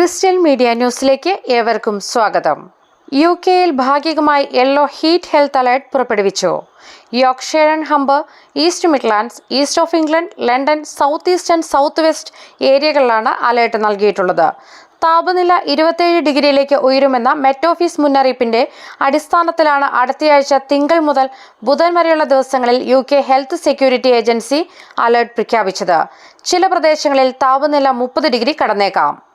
Christian media ന്യൂസിലേക്ക് ഏവർക്കും സ്വാഗതം. യു കെയിൽ ഭാഗികമായി യെല്ലോ ഹീറ്റ് ഹെൽത്ത് അലേർട്ട് പുറപ്പെടുവിച്ചു. Yorkshire and Humber east Midlands east of England London south east and south west ഏരിയകളിലാണ് alert നൽകിയിട്ടുള്ളത്. താപനില ഇരുപത്തേഴ് ഡിഗ്രിയിലേക്ക് ഉയരുമെന്ന മെറ്റ് ഓഫീസ് മുന്നറിയിപ്പിന്റെ അടിസ്ഥാനത്തിലാണ് അടുത്തയാഴ്ച തിങ്കൾ മുതൽ ബുധൻ വരെയുള്ള ദിവസങ്ങളിൽ U K health security agency alert പ്രഖ്യാപിച്ചത്. ചില പ്രദേശങ്ങളിൽ താപനില മുപ്പത് ഡിഗ്രി കടന്നേക്കാം.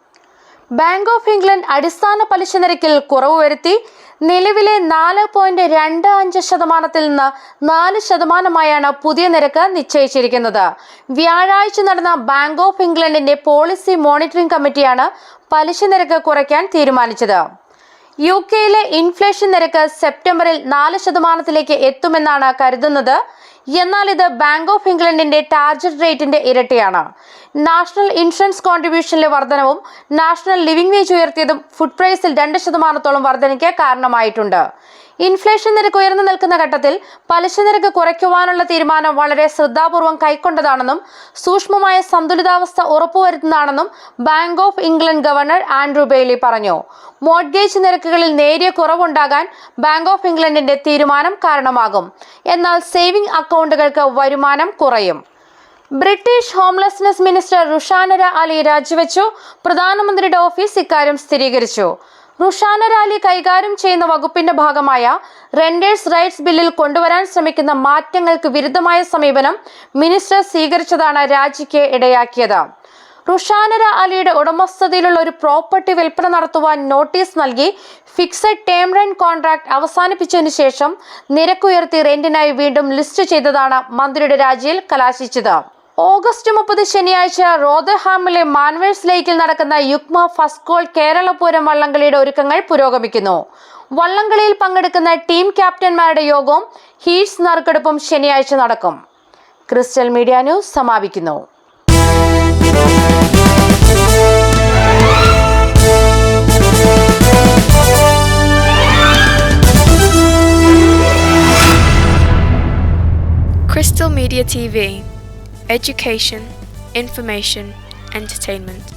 ബാങ്ക് ഓഫ് ഇംഗ്ലണ്ട് അടിസ്ഥാന പലിശ നിരക്കിൽ കുറവ് വരുത്തി. നിലവിലെ നാല് പോയിന്റ് രണ്ട് അഞ്ച് ശതമാനത്തിൽ നിന്ന് നാല് ശതമാനമായാണ് പുതിയ നിരക്ക് നിശ്ചയിച്ചിരിക്കുന്നത്. വ്യാഴാഴ്ച നടന്ന ബാങ്ക് ഓഫ് ഇംഗ്ലണ്ടിന്റെ പോളിസി മോണിറ്ററിംഗ് കമ്മിറ്റിയാണ് പലിശ നിരക്ക് കുറയ്ക്കാൻ തീരുമാനിച്ചത്. യു കെയിലെ ഇൻഫ്ലേഷൻ നിരക്ക് സെപ്റ്റംബറിൽ നാല് ശതമാനത്തിലേക്ക് എത്തുമെന്നാണ് കരുതുന്നത്. എന്നാൽ ഇത് ബാങ്ക് ഓഫ് ഇംഗ്ലണ്ടിന്റെ ടാർജറ്റ് റേറ്റിന്റെ ഇരട്ടിയാണ്. നാഷണൽ ഇൻഷുറൻസ് കോൺട്രിബ്യൂഷനിലെ വർധനവും നാഷണൽ ലിവിംഗ് വേജ് ഉയർത്തിയതും ഫുഡ് പ്രൈസിൽ രണ്ട് ശതമാനത്തോളം വർധനയ്ക്ക് കാരണമായിട്ടുണ്ട്. ഇൻഫ്ലേഷൻ നിരക്ക് ഉയർന്നു നിൽക്കുന്ന ഘട്ടത്തിൽ പലിശ നിരക്ക് കുറയ്ക്കുവാനുള്ള തീരുമാനം വളരെ ശ്രദ്ധാപൂർവം കൈക്കൊണ്ടതാണെന്നും സൂക്ഷ്മമായ സന്തുലിതാവസ്ഥ ഉറപ്പുവരുത്തുന്നതാണെന്നും bank of England governor Andrew Bailey പറഞ്ഞു. മോഡ്ഗേജ് നിരക്കുകളിൽ നേരിയ കുറവുണ്ടാകാൻ ബാങ്ക് ഓഫ് ഇംഗ്ലണ്ടിന്റെ തീരുമാനം കാരണമാകും. എന്നാൽ സേവിംഗ് അക്കൗണ്ടുകൾക്ക് വരുമാനം കുറയും. British homelessness minister Rushanara Ali രാജിവെച്ചു. പ്രധാനമന്ത്രിയുടെ ഓഫീസ് ഇക്കാര്യം സ്ഥിരീകരിച്ചു. റുഷാനര റാലി കൈകാര്യം ചെയ്യുന്ന വകുപ്പിന്റെ ഭാഗമായ റെൻഡേഴ്സ് റൈറ്റ്സ് ബില്ലിൽ കൊണ്ടുവരാൻ ശ്രമിക്കുന്ന മാറ്റങ്ങൾക്ക് വിരുദ്ധമായ സമീപനം മിനിസ്റ്റർ സ്വീകരിച്ചതാണ് രാജിക്ക് ഇടയാക്കിയത്. റുഷാനര അലിയുടെ ഉടമസ്ഥതയിലുള്ള ഒരു പ്രോപ്പർട്ടി വിൽപ്പന നടത്തുവാൻ നോട്ടീസ് നൽകി ഫിക്സഡ് ടേം റെന്റ് കോൺട്രാക്ട് അവസാനിപ്പിച്ചതിനു ശേഷം നിരക്കുയർത്തി റെന്റിനായി വീണ്ടും ലിസ്റ്റ് ചെയ്തതാണ് മന്ത്രിയുടെ രാജിയിൽ കലാശിച്ചത്. ഓഗസ്റ്റ് മുപ്പത് ശനിയാഴ്ച റോദർഹാമിലെ മാൻവേഴ്സ് ലേക്കിൽ നടക്കുന്ന യുക്മ ഫസ്കോൾ കേരളപൂരം വള്ളംകളിയുടെ ഒരുക്കങ്ങൾ പുരോഗമിക്കുന്നു. വള്ളംകളിയിൽ പങ്കെടുക്കുന്ന ടീം ക്യാപ്റ്റന്മാരുടെ യോഗവും ഹീറ്റ്സ് നറുക്കെടുപ്പും ശനിയാഴ്ച നടക്കും. ക്രിസ്റ്റൽ മീഡിയ ന്യൂസ് സമാപിക്കുന്നു. Crystal Media TV Education, Information, Entertainment.